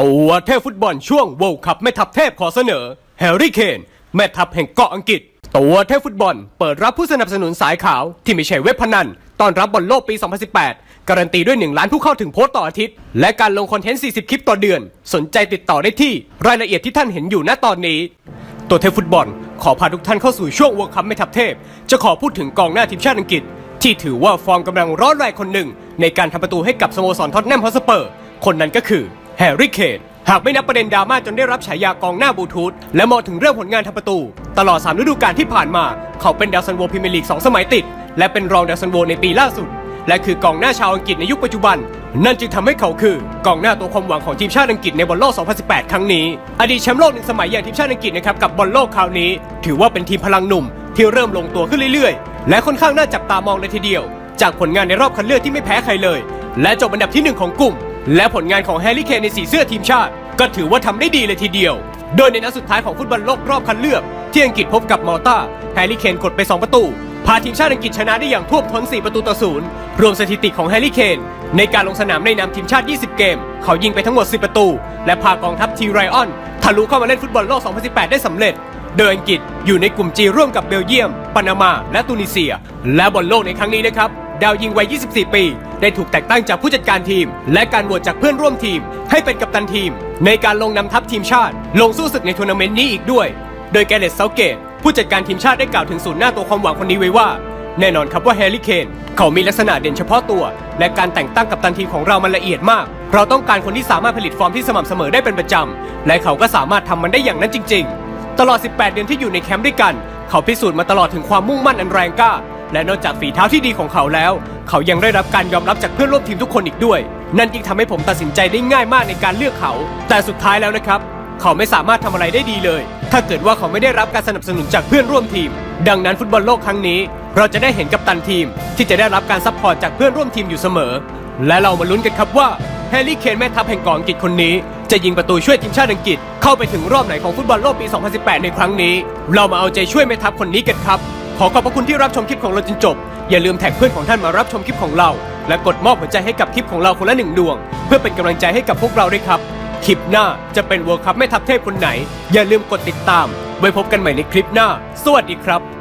ตัวเทพฟุตบอลช่วง World Cup แม่ทัพเทพขอเสนอ แฮร์รี่เคนแม่ทัพแห่งเกาะอังกฤษ ตัวเทพฟุตบอลเปิดรับผู้สนับสนุนสายขาว ที่ไม่ใช่เว็บพนันตอนรับบอลโลกปี 2018 การันตีด้วย 1 ล้านผู้เข้าถึงโพสต์ต่ออาทิตย์ และการลงคอนเทนต์ 40 คลิปต่อเดือน สนใจติดต่อได้ที่รายละเอียดที่ท่านเห็นอยู่ณตอนนี้ ตัวเทพฟุตบอล ขอพาทุกท่านเข้าสู่ช่วง World Cup แม่ทัพเทพ จะขอพูดถึงกองหน้าทีมชาติอังกฤษ ที่ถือว่าฟอร์มกำลังร้อนแรงคนหนึ่ง ในการทำประตูให้กับสโมสรท็อตแนมฮอสเปอร์ คนนั้นก็คือ แฮร์รี่เคนหากไม่นับประเด็นดราม่าจนได้รับฉายากองหน้าบลูทูธและมองถึงเรื่องผลงานทำประตู ตลอด 3 ฤดูกาลที่ผ่านมา เขาเป็นดาวซันโวพรีเมียร์ลีก 2 สมัยติด และเป็นรองดาวซันโวในปีล่าสุด และคือกองหน้าชาวอังกฤษในยุคปัจจุบัน นั่นจึงทำให้เขาคือกองหน้าตัวความหวังของทีมชาติอังกฤษในบอลโลก 2018 ครั้งนี้ อดีตแชมป์โลกหนึ่งสมัยอย่างทีมชาติอังกฤษนะครับกับบอลโลกคราวนี้ ถือว่าเป็นทีมพลังหนุ่ม ที่เริ่มลงตัวขึ้นเรื่อยๆ และค่อนข้างน่าจับตามองเลยทีเดียว จากผลงานในรอบคัดเลือกที่ไม่แพ้ใครเลย และจบอันดับที่หนึ่งของกลุ่ม และผลงานของแฮร์รี่เคนในสีเสื้อทีมชาติ ก็ถือว่าทำได้ดีเลยทีเดียว โดยในนัดสุดท้ายของฟุตบอลโลกรอบคัดเลือก ที่อังกฤษพบกับมอลตาแฮร์รี่เคนกดไป 2 ประตู พาทีมชาติอังกฤษชนะได้อย่างท่วมท้น 4 ประตูต่อศูนย์รวมสถิติของแฮร์รี่เคนในการลงสนามในนามทีมชาติ 20 เกม เขายิงไปทั้งหมด 10 ประตู และพากองทัพทีไรออนทะลุเข้ามาเล่นฟุตบอลโลก 2018 ได้สำเร็จโดยอังกฤษอยู่ในกลุ่มจีร่วมกับเบลเยียม ปานามา และตูนิเซีย และบอลโลกในครั้งนี้นะครับ ดาวยิงวัย 24 ปี ได้ถูกแต่งตั้งจากผู้จัดการทีม และการโหวตจากเพื่อนร่วมทีม ให้เป็นกัปตันทีม ในการลงนำทัพทีมชาติ ลงสู้ศึกในทัวร์นาเมนต์นี้อีกด้วย โดยแกเรตเซาเกตผู้จัดการทีมชาติได้กล่าวถึงศูนย์หน้าตัวความหวังคนนี้ไว้ว่า แน่นอนครับว่าแฮร์รี่เคนเขามีลักษณะเด่นเฉพาะตัว และการแต่งตั้งกัปตันทีมของเรามันละเอียดมาก เราต้องการคนที่สามารถผลิตฟอร์มที่สม่ำเสมอได้เป็นประจำและเขาก็สามารถทำมันได้อย่างนั้นจริง ๆ ตลอด 18 เดือนที่อยู่ในแคมป์ด้วยกัน เขาพิสูจน์มาตลอดถึงความมุ่งมั่นอันแรงกล้า และนอกจากฝีเท้าที่ดีของเขาแล้ว เขายังได้รับการยอมรับจากเพื่อนร่วมทีมทุกคนอีกด้วย นั่นจึงทำให้ผมตัดสินใจได้ง่ายมากในการเลือกเขา แต่สุดท้ายแล้วนะครับ เขาไม่สามารถทำอะไรได้ดีเลย ถ้าเกิดว่าเขาไม่ได้รับการสนับสนุนจากเพื่อนร่วมทีม ดังนั้นฟุตบอลโลกครั้งนี้ เราจะได้เห็นกัปตันทีม ที่จะได้รับการซัพพอร์ตจากเพื่อนร่วมทีมอยู่เสมอ และเรามาลุ้นกันครับว่าแฮร์รี่เคนแม่ทัพแห่งกองอังกฤษคนนี้ จะยิงประตูช่วยทีมชาติอังกฤษเข้าไปถึงรอบไหนของฟุตบอลโลกปี 2018 ในครั้งนี้ เรามาเอาใจช่วยแม่ทัพคนนี้กันครับ ขอขอบพระคุณที่รับชมคลิปของเราจนจบ อย่าลืมแท็กเพื่อนของท่านมารับชมคลิปของเรา และกดมอบหัวใจให้กับคลิปของเราคนละหนึ่งดวง เพื่อเป็นกำลังใจให้กับพวกเราด้วยครับ คลิปหน้าจะเป็นเวิร์คัพแม่ทัพเทพคนไหน อย่าลืมกดติดตาม ไว้พบกันใหม่ในคลิปหน้า สวัสดีครับ